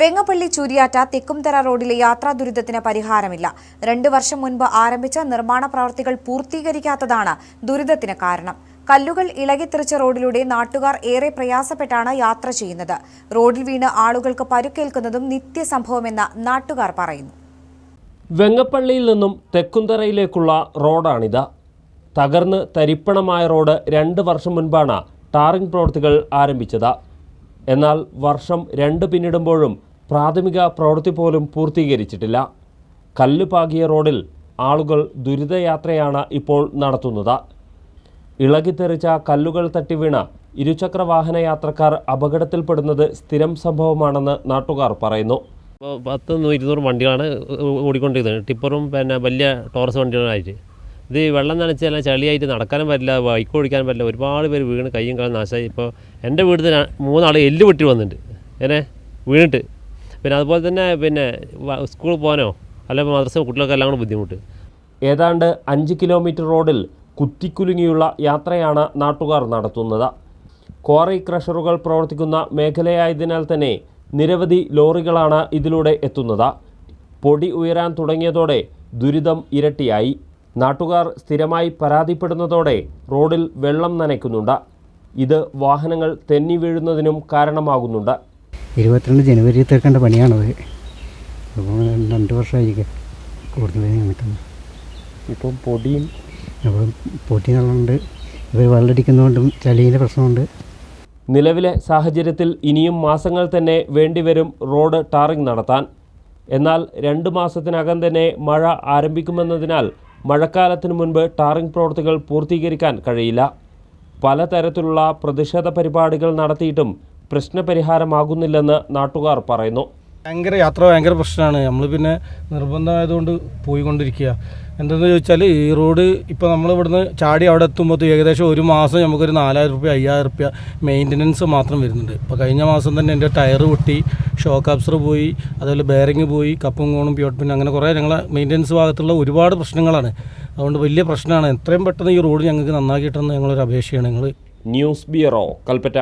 വെങ്ങപ്പള്ളി ചൂരിയാറ്റ തെക്കുംതറ റോഡിലെ യാത്രാ ദുരിതത്തിന് പരിഹാരമില്ല. രണ്ടു വർഷം മുൻപ് ആരംഭിച്ച നിർമ്മാണ പ്രവർത്തികൾ പൂർത്തീകരിക്കാത്തതാണ് ദുരിതത്തിന് കാരണം. കല്ലുകൾ ഇളകിത്തെറിച്ച റോഡിലൂടെ നാട്ടുകാർ ഏറെ പ്രയാസപ്പെട്ടാണ് യാത്ര ചെയ്യുന്നത്. റോഡിൽ വീണ് ആളുകൾക്ക് പരുക്കേൽക്കുന്നതും നിത്യസംഭവമെന്ന് നാട്ടുകാർ പറയുന്നു. വെങ്ങപ്പള്ളിയിൽ നിന്നും തെക്കുംതറയിലേക്കുള്ള റോഡാണിത്. തകർന്ന് തരിപ്പണമായ റോഡ് രണ്ട് വർഷം മുൻപാണ് ടാറിംഗ് പ്രവൃത്തികൾ ആരംഭിച്ചത്. എന്നാൽ വർഷം രണ്ട് പിന്നിടുമ്പോഴും പ്രാഥമിക പ്രവൃത്തി പോലും പൂർത്തീകരിച്ചിട്ടില്ല. കല്ല് പാകിയ റോഡിൽ ആളുകൾ ദുരിതയാത്രയാണ് ഇപ്പോൾ നടത്തുന്നത്. ഇളകിത്തെറിച്ച കല്ലുകൾ തട്ടി വീണ ഇരുചക്ര വാഹന യാത്രക്കാർ അപകടത്തിൽപ്പെടുന്നത് സ്ഥിരം സംഭവമാണെന്ന് നാട്ടുകാർ പറയുന്നു. പത്ത് ഇരുന്നൂറ് വണ്ടികളാണ് ഓടിക്കൊണ്ടിരുന്നത്. ടിപ്പറും പിന്നെ വലിയ ടോറസ് വണ്ടികളായിട്ട്. ഇത് വെള്ളം നനച്ചാൽ ചളിയായിട്ട് നടക്കാനും പറ്റില്ല ബൈക്ക് ഓടിക്കാനും പറ്റില്ല. ഒരുപാട് പേര് വീണ് കയ്യും കാലും നാശമായി. ഇപ്പോൾ എന്റെ വീട്ടിൽ മൂന്നാൾ എല്ല് പൊട്ടി വന്നിട്ടുണ്ട്. ഏനെ വീണിട്ട്. പിന്നെ അതുപോലെ തന്നെ പിന്നെ സ്കൂളിൽ പോകാനോ അല്ലെങ്കിൽ മദ്രസ കുട്ടികൾക്ക് എല്ലാം കൂടെ ബുദ്ധിമുട്ട്. ഏതാണ്ട് അഞ്ച് കിലോമീറ്റർ റോഡിൽ കുത്തിക്കുലുങ്ങിയുള്ള യാത്രയാണ് നാട്ടുകാർ നടത്തുന്നത്. ക്വാറി ക്രഷറുകൾ പ്രവർത്തിക്കുന്ന മേഖലയായതിനാൽ തന്നെ നിരവധി ലോറികളാണ് ഇതിലൂടെ എത്തുന്നത്. പൊടി ഉയരാൻ തുടങ്ങിയതോടെ ദുരിതം ഇരട്ടിയായി. നാട്ടുകാർ സ്ഥിരമായി പരാതിപ്പെടുന്നതോടെ റോഡിൽ വെള്ളം നനയ്ക്കുന്നുണ്ട്. ഇത് വാഹനങ്ങൾ തെന്നി വീഴുന്നതിനും കാരണമാകുന്നുണ്ട്. ഇരുപത്തിരണ്ട് ജനുവരി തീർക്കേണ്ട പണിയാണത്. രണ്ട് വർഷമായിരിക്കും കൂടുതൽ ഇപ്പം പൊടിയും അപ്പം പൊടി നല്ലുണ്ട് ഇവർ വെള്ളടിക്കുന്നതുകൊണ്ടും ചളിയിലെ പ്രശ്നമുണ്ട്. നിലവിലെ സാഹചര്യത്തിൽ ഇനിയും മാസങ്ങൾ തന്നെ വേണ്ടിവരും റോഡ് ടാറിംഗ് നടത്താൻ. എന്നാൽ രണ്ട് മാസത്തിനകം തന്നെ മഴ ആരംഭിക്കുമെന്നതിനാൽ മഴക്കാലത്തിന് മുൻപ് ടാറിംഗ് പ്രവൃത്തികൾ പൂർത്തീകരിക്കാൻ കഴിയില്ല. പലതരത്തിലുള്ള പ്രതിഷേധ പരിപാടികൾ നടത്തിയിട്ടും പ്രശ്നപരിഹാരമാകുന്നില്ലെന്ന് നാട്ടുകാർ പറയുന്നു. ഭയങ്കര യാത്ര ഭയങ്കര പ്രശ്നമാണ്. നമ്മൾ പിന്നെ നിർബന്ധമായതുകൊണ്ട് പോയിക്കൊണ്ടിരിക്കുക. എന്തെന്ന് ചോദിച്ചാൽ ഈ റോഡ് ഇപ്പോൾ നമ്മൾ ഇവിടുന്ന് ചാടി അവിടെ എത്തുമ്പോൾ ഏകദേശം ഒരു മാസം നമുക്കൊരു നാലായിരം റുപ്യ അയ്യായിരം റുപ്യ മെയിന്റനൻസ് മാത്രം വരുന്നുണ്ട്. ഇപ്പോൾ കഴിഞ്ഞ മാസം തന്നെ എന്റെ ടയർ പൊട്ടി. ഷോക്ക് അബ്സർ പോയി അതുപോലെ ബെയറിങ് പോയി കപ്പും കോണും പ്യോട്ട് പിന്നെ അങ്ങനെ കുറേ ഞങ്ങളെ മെയിന്റനൻസ് ഭാഗത്തുള്ള ഒരുപാട് പ്രശ്നങ്ങളാണ്. അതുകൊണ്ട് വലിയ പ്രശ്നമാണ്. എത്രയും പെട്ടെന്ന് ഈ റോഡ് ഞങ്ങൾക്ക് നന്നാക്കിയിട്ടെന്ന് ഞങ്ങളൊരു അപേക്ഷയാണ് ഞങ്ങൾ ന്യൂസ് ബ്യൂറോ കൽപ്പറ്റ.